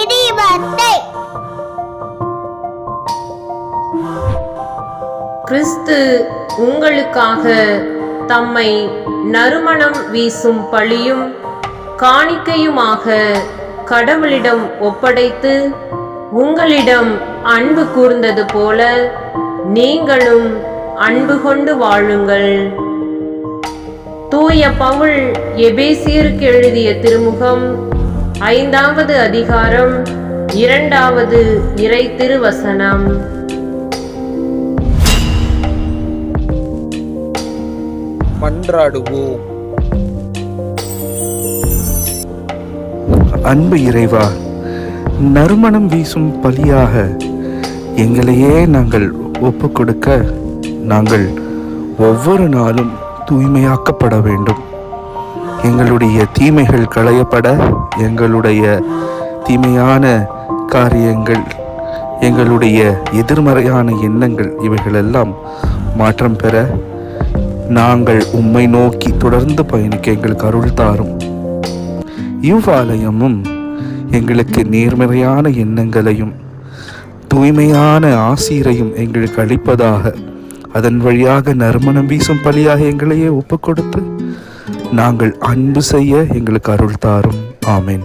இடிபத்தை கிறிஸ்து உங்களுக்காக தம்மை நறுமணம் வீசும் பழியும் காணிக்கையுமாக கடவுளிடம் ஒப்படைத்து உங்களிடம் அன்பு கூர்ந்தது போல நீங்களும் அன்பு கொண்டு வாழுங்கள். தூய பவுல் எபேசியருக்கு எழுதிய திருமுகம் ஐந்தாவது அதிகாரம் இரண்டாவது இறை திருவசனம். மன்றாடுவோம். அன்பு இறைவா நறுமணம் வீசும் பலியாக எங்களையே நாங்கள் ஒப்பு கொடுக்க நாங்கள் ஒவ்வொரு நாளும் தூய்மையாக்கப்பட வேண்டும். எங்களுடைய தீமைகள் களையப்பட எங்களுடைய தீமையான காரியங்கள் எங்களுடைய எதிர்மறையான எண்ணங்கள் இவைகளெல்லாம் மாற்றம் பெற நாங்கள் உம்மை நோக்கி தொடர்ந்து பயணிக்க எங்களுக்கு அருள் தாரும். இவ்வாலயமும் எங்களுக்கு நேர்மறையான எண்ணங்களையும் தூய்மையான ஆசீரையும் எங்களுக்கு அளிப்பதாக அதன் வழியாக நறுமணம் வீசும் பலியாக எங்களையே ஒப்புக் கொடுத்து நாங்கள் அன்பு செய்ய எங்களுக்கு அருள் தாரும். ஆமேன்.